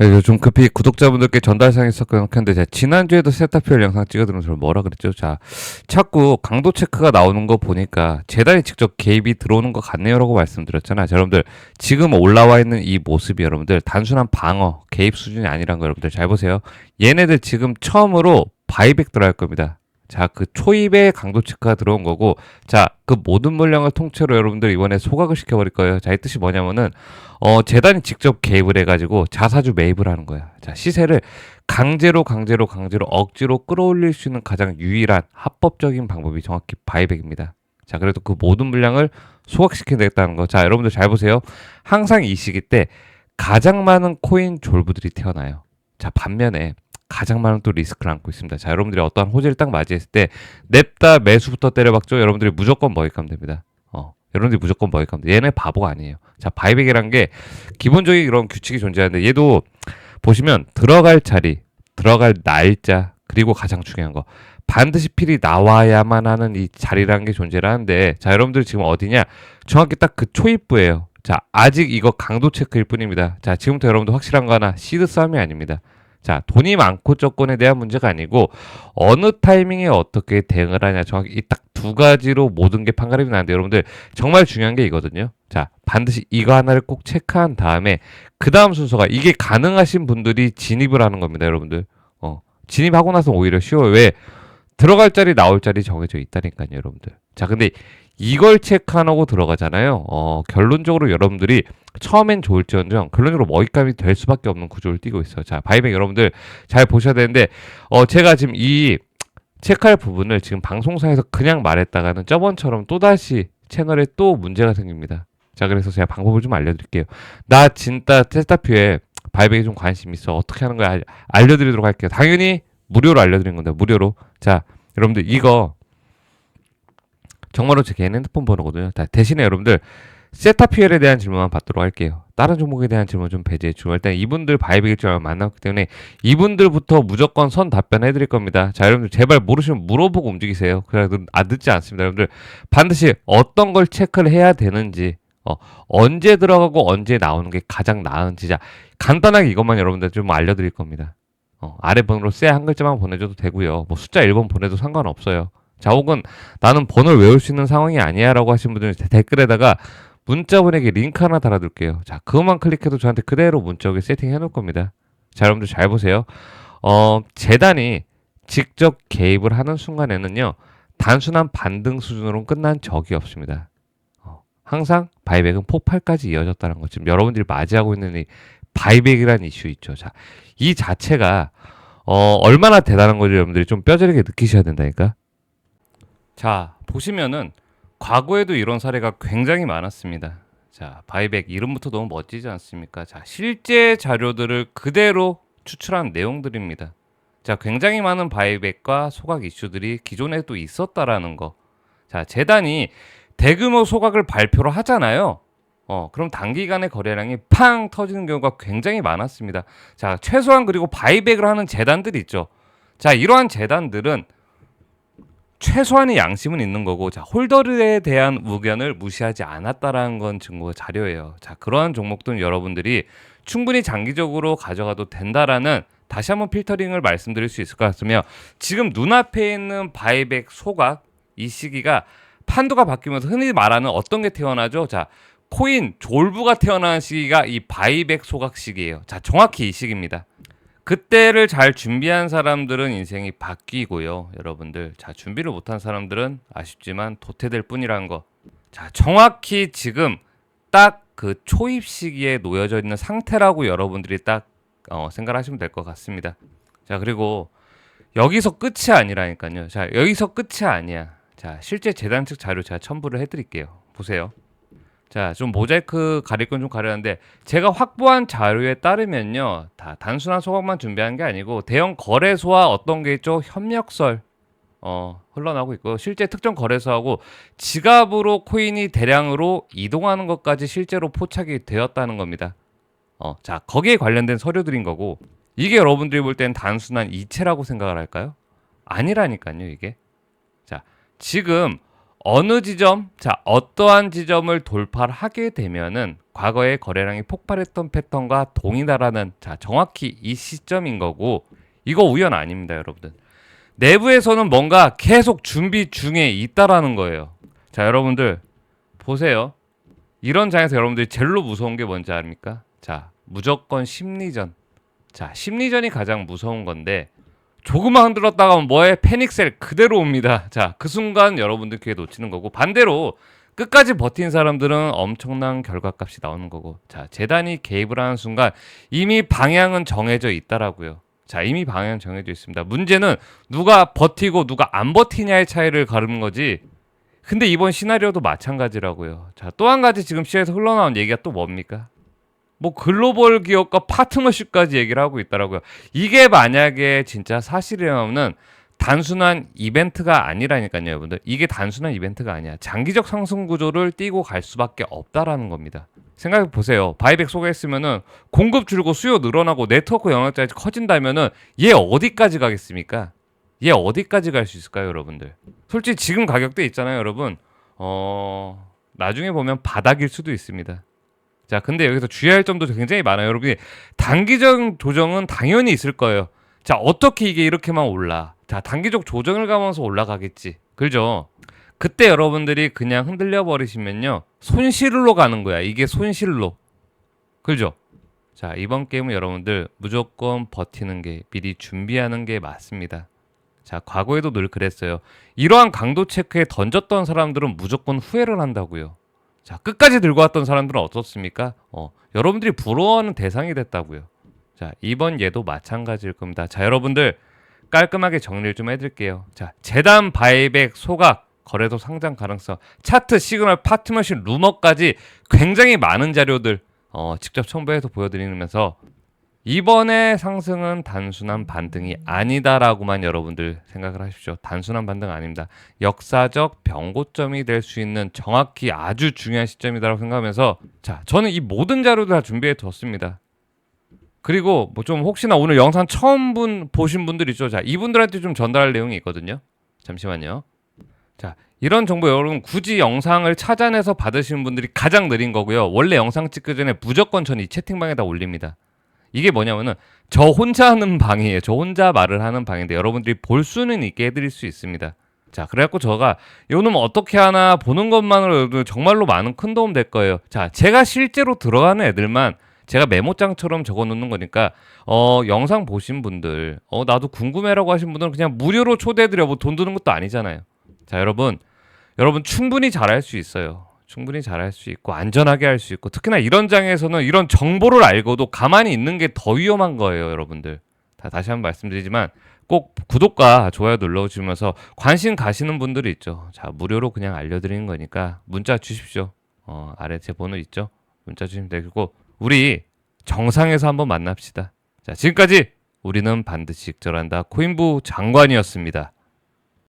네, 좀 급히 구독자분들께 전달상에 섞어놓겠는데 제가 지난주에도 세타피엘 영상 찍어드리면서 뭐라 그랬죠? 자, 자꾸 강도 체크가 나오는 거 보니까 재단이 직접 개입이 들어오는 것 같네요라고 말씀드렸잖아요. 자, 여러분들 지금 올라와 있는 이 모습이 여러분들 단순한 방어 개입 수준이 아니란 거 여러분들 잘 보세요. 얘네들 지금 처음으로 바이백 들어갈 겁니다. 자, 그 초입에 강도 체크가 들어온 거고, 자, 그 모든 물량을 통째로 여러분들 이번에 소각을 시켜버릴 거예요. 자, 이 뜻이 뭐냐면은, 어, 재단이 직접 개입을 해가지고 자사주 매입을 하는 거야. 자, 시세를 강제로, 강제로, 강제로, 억지로 끌어올릴 수 있는 가장 유일한 합법적인 방법이 정확히 바이백입니다. 자, 그래도 그 모든 물량을 소각시켜내겠다는 거. 자, 여러분들 잘 보세요. 항상 이 시기 때 가장 많은 코인 졸부들이 태어나요. 자, 반면에 가장 많은 또 리스크를 안고 있습니다. 자, 여러분들이 어떠한 호재를 딱 맞이했을 때 냅다 매수부터 때려박죠. 여러분들이 무조건 먹잇감 됩니다. 어, 여러분들이 무조건 먹잇감 돼. 얘네 바보가 아니에요. 자, 바이백이란 게 기본적인 이런 규칙이 존재하는데 얘도 보시면 들어갈 자리, 들어갈 날짜, 그리고 가장 중요한 거 반드시 필이 나와야만 하는 이 자리라는 게 존재를 하는데 자, 여러분들 지금 어디냐? 정확히 딱 그 초입부예요. 자, 아직 이거 강도 체크일 뿐입니다. 자, 지금부터 여러분들 확실한 거 하나 시드 싸움이 아닙니다. 자, 돈이 많고 적건에 대한 문제가 아니고 어느 타이밍에 어떻게 대응을 하냐 정확히 이 딱 두 가지로 모든 게 판가름이 나는데 여러분들 정말 중요한 게 이거든요. 자, 반드시 이거 하나를 꼭 체크한 다음에 그 다음 순서가 이게 가능하신 분들이 진입을 하는 겁니다, 여러분들. 어, 진입하고 나서 오히려 쉬워요. 왜? 들어갈 자리 나올 자리 정해져 있다니까요, 여러분들. 자, 근데 이걸 체크 안 하고 들어가잖아요. 어, 결론적으로 여러분들이 처음엔 좋을지언정 결론적으로 먹잇감이 될 수밖에 없는 구조를 띠고 있어요. 자, 바이백 여러분들 잘 보셔야 되는데 어, 제가 지금 이 체크할 부분을 지금 방송사에서 그냥 말했다가는 저번처럼 또다시 채널에 또 문제가 생깁니다. 자, 그래서 제가 방법을 좀 알려드릴게요. 나 진짜 테스타퓨에 바이백에 좀 관심 있어. 어떻게 하는 거야? 알- 알려드리도록 할게요. 당연히 무료로 알려드린 건데, 무료로. 자, 여러분들 이거 정말로 제 개인 핸드폰 번호거든요. 자, 대신에 여러분들 세타피엘에 대한 질문만 받도록 할게요. 다른 종목에 대한 질문 좀 배제해 주고 일단 이분들 바이백일 줄 알고 만났기 때문에 이분들부터 무조건 선 답변해 드릴 겁니다. 자, 여러분들 제발 모르시면 물어보고 움직이세요. 그래도 아 늦지 않습니다. 여러분들 반드시 어떤 걸 체크를 해야 되는지 어, 언제 들어가고 언제 나오는 게 가장 나은지 자 간단하게 이것만 여러분들 좀 알려드릴 겁니다. 어, 아래 번호로 쎄 한 글자만 보내줘도 되고요. 뭐 숫자 1번 보내도 상관없어요. 자 혹은 나는 번호를 외울 수 있는 상황이 아니야 라고 하신 분들은 댓글에다가 문자 보내기 링크 하나 달아둘게요. 자 그것만 클릭해도 저한테 그대로 문자 오게 세팅해 놓을 겁니다. 자 여러분들 잘 보세요. 어 재단이 직접 개입을 하는 순간에는요 단순한 반등 수준으로는 끝난 적이 없습니다. 어, 항상 바이백은 폭발까지 이어졌다는 것 지금 여러분들이 맞이하고 있는 이 바이백이라는 이슈 있죠. 자 이 자체가 어, 얼마나 대단한 건지 여러분들이 좀 뼈저리게 느끼셔야 된다니까. 자, 보시면은 과거에도 이런 사례가 굉장히 많았습니다. 자, 바이백 이름부터 너무 멋지지 않습니까? 자, 실제 자료들을 그대로 추출한 내용들입니다. 자, 굉장히 많은 바이백과 소각 이슈들이 기존에도 있었다라는 거. 자, 재단이 대규모 소각을 발표를 하잖아요. 어, 그럼 단기간에 거래량이 팡 터지는 경우가 굉장히 많았습니다. 자, 최소한 그리고 바이백을 하는 재단들이 있죠. 자, 이러한 재단들은 최소한의 양심은 있는 거고, 자, 홀더에 대한 의견을 무시하지 않았다라는 건 증거 자료예요. 자, 그러한 종목들은 여러분들이 충분히 장기적으로 가져가도 된다라는 다시 한번 필터링을 말씀드릴 수 있을 것 같으며, 지금 눈앞에 있는 바이백 소각 이 시기가 판도가 바뀌면서 흔히 말하는 어떤 게 태어나죠? 자, 코인 졸부가 태어나는 시기가 이 바이백 소각 시기예요. 자, 정확히 이 시기입니다. 그때를 잘 준비한 사람들은 인생이 바뀌고요. 여러분들. 자, 준비를 못한 사람들은 아쉽지만 도태될 뿐이라는 거. 자, 정확히 지금 딱 그 초입 시기에 놓여져 있는 상태라고 여러분들이 딱 어, 생각하시면 될 것 같습니다. 자, 그리고 여기서 끝이 아니라니까요. 자, 여기서 끝이 아니야. 자, 실제 재단 측 자료 제가 첨부를 해드릴게요. 보세요. 자, 좀 모자이크 가릴 건 좀 가려는데 제가 확보한 자료에 따르면요, 다 단순한 소각만 준비한 게 아니고 대형 거래소와 어떤 게 있죠, 협력설 어 흘러나오고 있고 실제 특정 거래소하고 지갑으로 코인이 대량으로 이동하는 것까지 실제로 포착이 되었다는 겁니다. 어, 자 거기에 관련된 서류들인 거고 이게 여러분들이 볼 땐 단순한 이체라고 생각을 할까요? 아니라니까요, 이게. 자, 지금 어느 지점, 자, 어떠한 지점을 돌파를 하게 되면은 과거에 거래량이 폭발했던 패턴과 동일하다는 자, 정확히 이 시점인 거고 이거 우연 아닙니다, 여러분들. 내부에서는 뭔가 계속 준비 중에 있다라는 거예요. 자, 여러분들 보세요. 이런 장에서 여러분들이 제일로 무서운 게 뭔지 압니까? 자, 무조건 심리전. 자, 심리전이 가장 무서운 건데 조금만 흔들었다가 뭐에 패닉셀 그대로 옵니다. 자, 그 순간 여러분들 기회 놓치는 거고 반대로 끝까지 버틴 사람들은 엄청난 결과값이 나오는 거고 자, 재단이 개입을 하는 순간 이미 방향은 정해져 있다라고요. 자, 이미 방향은 정해져 있습니다. 문제는 누가 버티고 누가 안 버티냐의 차이를 가르는 거지. 근데 이번 시나리오도 마찬가지라고요. 자, 또 한 가지 지금 시에서 흘러나온 얘기가 또 뭡니까? 뭐 글로벌 기업과 파트너십까지 얘기를 하고 있더라고요. 이게 만약에 진짜 사실이라면 단순한 이벤트가 아니라니까요, 여러분들. 이게 단순한 이벤트가 아니야. 장기적 상승 구조를 띄고 갈 수밖에 없다라는 겁니다. 생각해 보세요. 바이백 소개했으면은 공급 줄고 수요 늘어나고 네트워크 영역까지 커진다면은 얘 어디까지 가겠습니까? 얘 어디까지 갈 수 있을까요, 여러분들? 솔직히 지금 가격대 있잖아요, 여러분. 어, 나중에 보면 바닥일 수도 있습니다. 자, 근데 여기서 주의할 점도 굉장히 많아요. 여러분이 단기적 조정은 당연히 있을 거예요. 자, 어떻게 이게 이렇게만 올라? 자, 단기적 조정을 가면서 올라가겠지. 그죠? 그때 여러분들이 그냥 흔들려 버리시면요. 손실로 가는 거야. 이게 손실로. 그죠? 자, 이번 게임은 여러분들 무조건 버티는 게 미리 준비하는 게 맞습니다. 자, 과거에도 늘 그랬어요. 이러한 강도 체크에 던졌던 사람들은 무조건 후회를 한다고요. 자, 끝까지 들고 왔던 사람들은 어떻습니까? 어, 여러분들이 부러워하는 대상이 됐다고요. 자, 이번 예도 마찬가지일 겁니다. 자, 여러분들 깔끔하게 정리를 좀 해드릴게요. 자, 재단 바이백 소각 거래소 상장 가능성 차트 시그널 파트너십 루머까지 굉장히 많은 자료들 어, 직접 첨부해서 보여드리면서 이번에 상승은 단순한 반등이 아니다라고만 여러분들 생각을 하십시오. 단순한 반등 아닙니다. 역사적 변고점이 될 수 있는 정확히 아주 중요한 시점이다라고 생각하면서 자, 저는 이 모든 자료들 다 준비해 뒀습니다. 그리고 뭐 좀 혹시나 오늘 영상 처음 분 보신 분들 있죠. 자, 이분들한테 좀 전달할 내용이 있거든요. 잠시만요. 자, 이런 정보 여러분 굳이 영상을 찾아내서 받으시는 분들이 가장 느린 거고요. 원래 영상 찍기 전에 무조건 전 이 채팅방에다 올립니다. 이게 뭐냐면은 저 혼자 하는 방이에요. 저 혼자 말을 하는 방인데 여러분들이 볼 수는 있게 해드릴 수 있습니다. 자, 그래갖고 저가 요놈 어떻게 하나 보는 것만으로도 정말로 많은 큰 도움 될 거예요. 자, 제가 실제로 들어가는 애들만 제가 메모장처럼 적어 놓는 거니까 어 영상 보신 분들 어 나도 궁금해라고 하신 분들은 그냥 무료로 초대해 드려 뭐 돈 드는 것도 아니잖아요. 자, 여러분 여러분 충분히 잘할 수 있어요. 충분히 잘할 수 있고 안전하게 할 수 있고 특히나 이런 장에서는 이런 정보를 알고도 가만히 있는 게 더 위험한 거예요, 여러분들. 다 다시 한번 말씀드리지만 꼭 구독과 좋아요 눌러주면서 관심 가시는 분들이 있죠. 자 무료로 그냥 알려드리는 거니까 문자 주십시오. 어, 아래 제 번호 있죠. 문자 주시면 되고 우리 정상에서 한번 만납시다. 자 지금까지 우리는 반드시 익절한다 코인부 장관이었습니다.